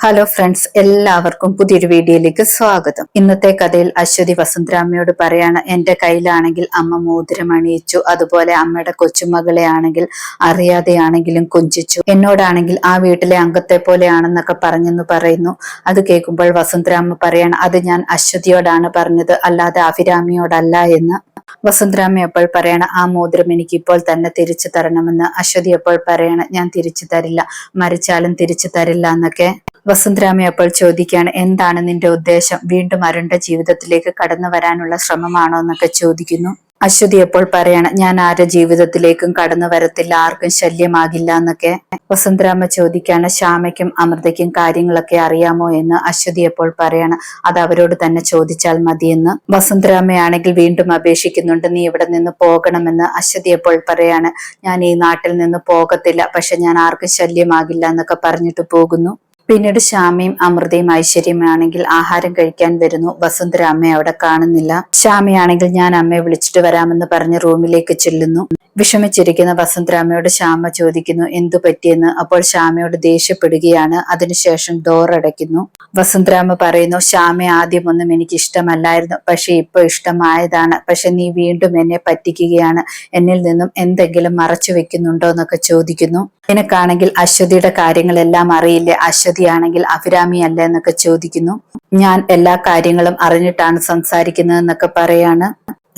Hello friends എല്ലാവർക്കും പുതിയൊരു വീഡിയോയിലേക്ക് സ്വാഗതം. ഇന്നത്തെ കഥയിൽ അശ്വതി വസന്തരാമയോട് പറയാണ് എന്റെ കയ്യിലാണെങ്കിൽ അമ്മ മോതിരം അണിയിച്ചു അതുപോലെ അമ്മയുടെ കൊച്ചുമകളെ ആണെങ്കിൽ അറിയാതെയാണെങ്കിലും കൊഞ്ചിച്ചു. എന്നോടാണെങ്കിൽ ആ വീട്ടിലെ അംഗത്തെ പോലെയാണെന്നൊക്കെ പറഞ്ഞെന്ന് പറയുന്നു. അത് കേൾക്കുമ്പോൾ വസുന്ധരാമ്മ പറയാണ് അത് ഞാൻ അശ്വതിയോടാണ് പറഞ്ഞത് അല്ലാതെ അഭിരാമിയോടല്ല എന്ന്. വസന്തരാമ അപ്പോൾ പറയണ ആ മോതിരം എനിക്ക് ഇപ്പോൾ തന്നെ തിരിച്ചു തരണമെന്ന്. അശ്വതി അപ്പോൾ പറയണ ഞാൻ തിരിച്ചു തരില്ല മരിച്ചാലും തിരിച്ചു തരില്ല എന്നൊക്കെ. വസുന്ധരാമ അപ്പോൾ ചോദിക്കുകയാണ് എന്താണ് നിന്റെ ഉദ്ദേശം? വീണ്ടും അരുണ്ട ജീവിതത്തിലേക്ക് കടന്നു വരാനുള്ള ശ്രമമാണോ എന്നൊക്കെ ചോദിക്കുന്നു. അശ്വതി അപ്പോൾ പറയാണ് ഞാൻ ആരുടെ ജീവിതത്തിലേക്കും കടന്നു വരത്തില്ല ആർക്കും ശല്യമാകില്ല എന്നൊക്കെ. വസന്തരാമ ചോദിക്കാണ് ശ്യാമയ്ക്കും അമൃതയ്ക്കും കാര്യങ്ങളൊക്കെ അറിയാമോ? എന്ന് അശ്വതി അപ്പോൾ പറയാണ് അത് അവരോട് തന്നെ ചോദിച്ചാൽ മതിയെന്ന്. വസന്തരാമയാണെങ്കിൽ വീണ്ടും അപേക്ഷിക്കുന്നുണ്ട് നീ ഇവിടെ നിന്ന് പോകണമെന്ന് അശ്വതി അപ്പോൾ പറയാണ് ഞാൻ ഈ നാട്ടിൽ നിന്ന് പോകത്തില്ല പക്ഷെ ഞാൻ ആർക്കും ശല്യമാകില്ല എന്നൊക്കെ പറഞ്ഞിട്ട് പോകുന്നു. പിന്നീട് ശ്യാമയും അമൃതയും ഐശ്വര്യമാണെങ്കിൽ ആഹാരം കഴിക്കാൻ വരുന്നു. വസുന്ധര അമ്മയെ അവിടെ കാണുന്നില്ല. ശ്യാമയാണെങ്കിൽ ഞാൻ അമ്മയെ വിളിച്ചിട്ട് വരാമെന്ന് പറഞ്ഞ് റൂമിലേക്ക് ചെല്ലുന്നു. വിഷമിച്ചിരിക്കുന്ന വസന്തരാമയോട് ശ്യാമ ചോദിക്കുന്നു എന്തു പറ്റിയെന്ന്? അപ്പോൾ ശ്യാമയോട് ദേഷ്യപ്പെടുകയാണ്. അതിനുശേഷം ഡോർ അടയ്ക്കുന്നു. വസന്തരാമ പറയുന്നു ശ്യാമ ആദ്യമൊന്നും എനിക്ക് ഇഷ്ടമല്ലായിരുന്നു പക്ഷെ ഇപ്പൊ ഇഷ്ടമായതാണ്. പക്ഷെ നീ വീണ്ടും എന്നെ പറ്റിക്കുകയാണ്. എന്നിൽ നിന്നും എന്തെങ്കിലും മറച്ചു വെക്കുന്നുണ്ടോ എന്നൊക്കെ ചോദിക്കുന്നു. നിനക്കാണെങ്കിൽ അശ്വതിയുടെ കാര്യങ്ങളെല്ലാം അറിയില്ലേ? അശ്വതിയാണെങ്കിൽ അഭിരാമി അല്ല എന്നൊക്കെ ചോദിക്കുന്നു. ഞാൻ എല്ലാ കാര്യങ്ങളും അറിഞ്ഞിട്ടാണ് സംസാരിക്കുന്നത് എന്നൊക്കെ പറയാണ്.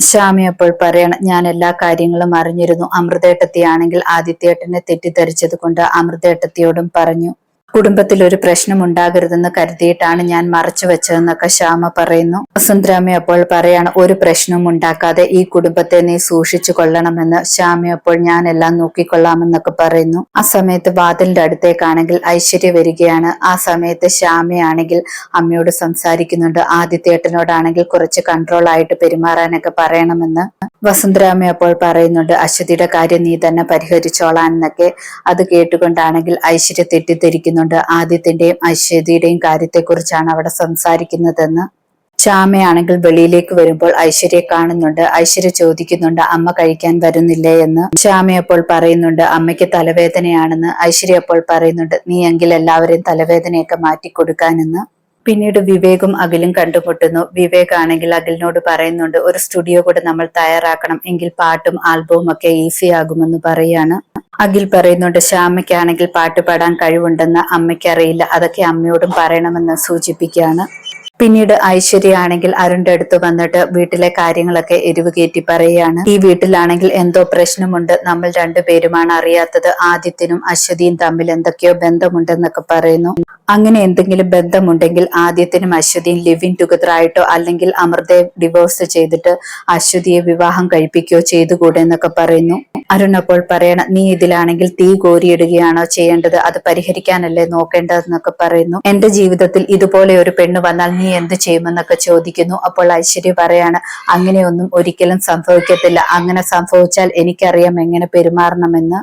ശ്യാമി അപ്പോൾ പറയണം ഞാൻ എല്ലാ കാര്യങ്ങളും അറിഞ്ഞിരുന്നു. അമൃതേട്ടത്തിയാണെങ്കിൽ ആദിത്യേട്ടനെ തെറ്റിദ്ധരിച്ചത് കൊണ്ട് അമൃതേട്ടത്തിയോടും പറഞ്ഞു. കുടുംബത്തിൽ ഒരു പ്രശ്നം ഉണ്ടാകരുതെന്ന് കരുതിയിട്ടാണ് ഞാൻ മറച്ചു വെച്ചതെന്നൊക്കെ ശ്യാമ പറയുന്നു. വസുന്ധരാമ അപ്പോൾ പറയാണ് ഒരു പ്രശ്നവും ഉണ്ടാക്കാതെ ഈ കുടുംബത്തെ നീ സൂക്ഷിച്ചു കൊള്ളണമെന്ന് ശ്യാമ അപ്പോൾ ഞാൻ എല്ലാം നോക്കിക്കൊള്ളാമെന്നൊക്കെ പറയുന്നു. ആ സമയത്ത് വാതിലിന്റെ അടുത്തേക്കാണെങ്കിൽ ഐശ്വര്യ വരികയാണ്. ആ സമയത്ത് ശ്യാമയാണെങ്കിൽ അമ്മയോട് സംസാരിക്കുന്നുണ്ട്. ആദിത്യേട്ടനോടാണെങ്കിൽ കുറച്ച് കൺട്രോൾ ആയിട്ട് പെരുമാറാനൊക്കെ പറയണമെന്ന് വസുന്ധരാമ അപ്പോൾ പറയുന്നുണ്ട്. അശ്വതിയുടെ കാര്യം നീ തന്നെ പരിഹരിച്ചോളാൻ എന്നൊക്കെ. അത് കേട്ടുകൊണ്ടാണെങ്കിൽ ഐശ്വര്യ തെറ്റിദ്ധരിക്കുന്നു. പറയുന്നുണ്ട്. ആദിത്യന്റെയും ഐശ്വര്യയുടെയും കാര്യത്തെക്കുറിച്ചാണ് അവിടെ സംസാരിക്കുന്നതെന്ന്. ശ്യാമയാണെങ്കിൽ വെളിയിലേക്ക് വരുമ്പോൾ ഐശ്വര്യ കാണുന്നുണ്ട്. ഐശ്വര്യ ചോദിക്കുന്നുണ്ട് അമ്മ കഴിക്കാൻ വരുന്നില്ലേ? എന്ന്. ശ്യാമ അപ്പോൾ പറയുന്നുണ്ട് അമ്മയ്ക്ക് തലവേദനയാണെന്ന്. ഐശ്വര്യ അപ്പോൾ പറയുന്നുണ്ട് നീ എങ്കിൽ എല്ലാവരെയും തലവേദനയൊക്കെ മാറ്റി കൊടുക്കാനെന്ന് പിന്നീട് വിവേകും അഖിലും കണ്ടുമുട്ടുന്നു. വിവേക് ആണെങ്കിൽ അഖിലിനോട് പറയുന്നുണ്ട് ഒരു സ്റ്റുഡിയോ കൂടെ നമ്മൾ തയ്യാറാക്കണം. എങ്കിൽ പാട്ടും ആൽബവും ഒക്കെ ഈസി ആകുമെന്ന് പറയാണ്. അഖിൽ പറയുന്നുണ്ട് ശ്യാമയ്ക്കാണെങ്കിൽ പാട്ട് പാടാൻ കഴിവുണ്ടെന്ന് അമ്മയ്ക്ക് അറിയില്ല അതൊക്കെ അമ്മയോടും പറയണമെന്ന് സൂചിപ്പിക്കുകയാണ്. പിന്നീട് ഐശ്വര്യ ആണെങ്കിൽ അരുണിന്റെ അടുത്ത് വന്നിട്ട് വീട്ടിലെ കാര്യങ്ങളൊക്കെ എരിവ് കയറ്റി പറയുകയാണ്. ഈ വീട്ടിലാണെങ്കിൽ എന്തോ പ്രശ്നമുണ്ട്. നമ്മൾ രണ്ടുപേരുമാണ് അറിയാത്തത്. ആദിത്യനും അശ്വതിയും തമ്മിൽ എന്തൊക്കെയോ ബന്ധമുണ്ടെന്നൊക്കെ പറയുന്നു. അങ്ങനെ എന്തെങ്കിലും ബന്ധമുണ്ടെങ്കിൽ ആദ്യത്തിനും അശ്വതിയും ലിവിങ് ടുഗദർ ആയിട്ടോ അല്ലെങ്കിൽ അമൃതയെ ഡിവോഴ്സ് ചെയ്തിട്ട് അശ്വതിയെ വിവാഹം കഴിപ്പിക്കുകയോ ചെയ്തുകൂടെ എന്നൊക്കെ പറയുന്നു. അരുൺ അപ്പോൾ പറയണം നീ ഇതിലാണെങ്കിൽ തീ കോരിയിടുകയാണോ ചെയ്യേണ്ടത്? അത് പരിഹരിക്കാനല്ലേ നോക്കേണ്ടതെന്നൊക്കെ പറയുന്നു. എന്റെ ജീവിതത്തിൽ ഇതുപോലെ ഒരു പെണ്ണ് വന്നാൽ നീ എന്ത് ചെയ്യുമെന്നൊക്കെ ചോദിക്കുന്നു. അപ്പോൾ ഐശ്വര്യ പറയാണ് അങ്ങനെയൊന്നും ഒരിക്കലും സംഭവിക്കത്തില്ല. അങ്ങനെ സംഭവിച്ചാൽ എനിക്കറിയാം എങ്ങനെ പെരുമാറണമെന്ന്.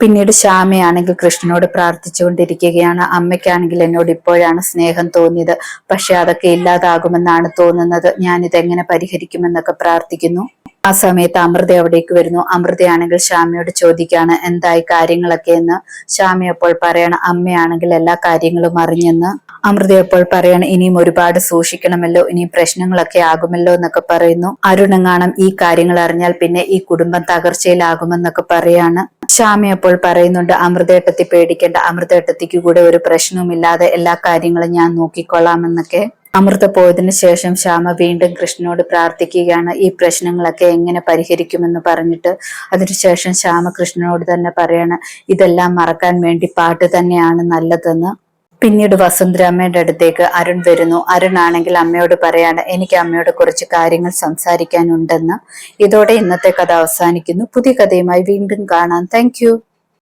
പിന്നീട് ശ്യാമയാണെങ്കിൽ കൃഷ്ണനോട് പ്രാർത്ഥിച്ചുകൊണ്ടിരിക്കുകയാണ്. അമ്മയ്ക്കാണെങ്കിൽ എന്നോട് ഇപ്പോഴാണ് സ്നേഹം തോന്നിയത്. പക്ഷെ അതൊക്കെ ഇല്ലാതാകുമെന്നാണ് തോന്നുന്നത്. ഞാൻ ഇതെങ്ങനെ പരിഹരിക്കുമെന്നൊക്കെ പ്രാർത്ഥിക്കുന്നു. ആ സമയത്ത് അമൃത അവിടേക്ക് വരുന്നു. അമൃതയാണെങ്കിൽ ശ്യാമയോട് ചോദിക്കാണ് എന്തായി കാര്യങ്ങളൊക്കെ? എന്ന്. ശ്യാമയപ്പോൾ പറയണം അമ്മയാണെങ്കിൽ എല്ലാ കാര്യങ്ങളും അറിഞ്ഞെന്ന്. അമൃത അപ്പോൾ പറയണം ഇനിയും ഒരുപാട് സൂക്ഷിക്കണമല്ലോ ഇനിയും പ്രശ്നങ്ങളൊക്കെ ആകുമല്ലോ എന്നൊക്കെ പറയുന്നു. അരുണങ്ങാണം ഈ കാര്യങ്ങൾ അറിഞ്ഞാൽ പിന്നെ ഈ കുടുംബം തകർച്ചയിലാകുമെന്നൊക്കെ പറയാണ്. ശ്യാമി അപ്പോൾ പറയുന്നുണ്ട് അമൃതേട്ടത്തി പേടിക്കേണ്ട അമൃതേട്ടത്തിക്ക് കൂടെ ഒരു പ്രശ്നവുമില്ലാതെ എല്ലാ കാര്യങ്ങളും ഞാൻ നോക്കിക്കൊള്ളാമെന്നൊക്കെ. അമൃത പോയതിനു ശേഷം ശ്യാമ വീണ്ടും കൃഷ്ണനോട് പ്രാർത്ഥിക്കുകയാണ് ഈ പ്രശ്നങ്ങളൊക്കെ എങ്ങനെ പരിഹരിക്കുമെന്ന് പറഞ്ഞിട്ട്. അതിനുശേഷം ശ്യാമ കൃഷ്ണനോട് തന്നെ പറയാണ് ഇതെല്ലാം മറക്കാൻ വേണ്ടി പാട്ട് തന്നെയാണ് നല്ലതെന്ന്. പിന്നീട് വസുന്ധരാമ്മയുടെ അടുത്തേക്ക് അരുൺ വരുന്നു. അരുൺ ആണെങ്കിൽ അമ്മയോട് പറയാണ് എനിക്ക് അമ്മയോട് കുറച്ച് കാര്യങ്ങൾ സംസാരിക്കാനുണ്ടെന്ന്. ഇതോടെ ഇന്നത്തെ കഥ അവസാനിക്കുന്നു. പുതിയ കഥയുമായി വീണ്ടും കാണാം. താങ്ക്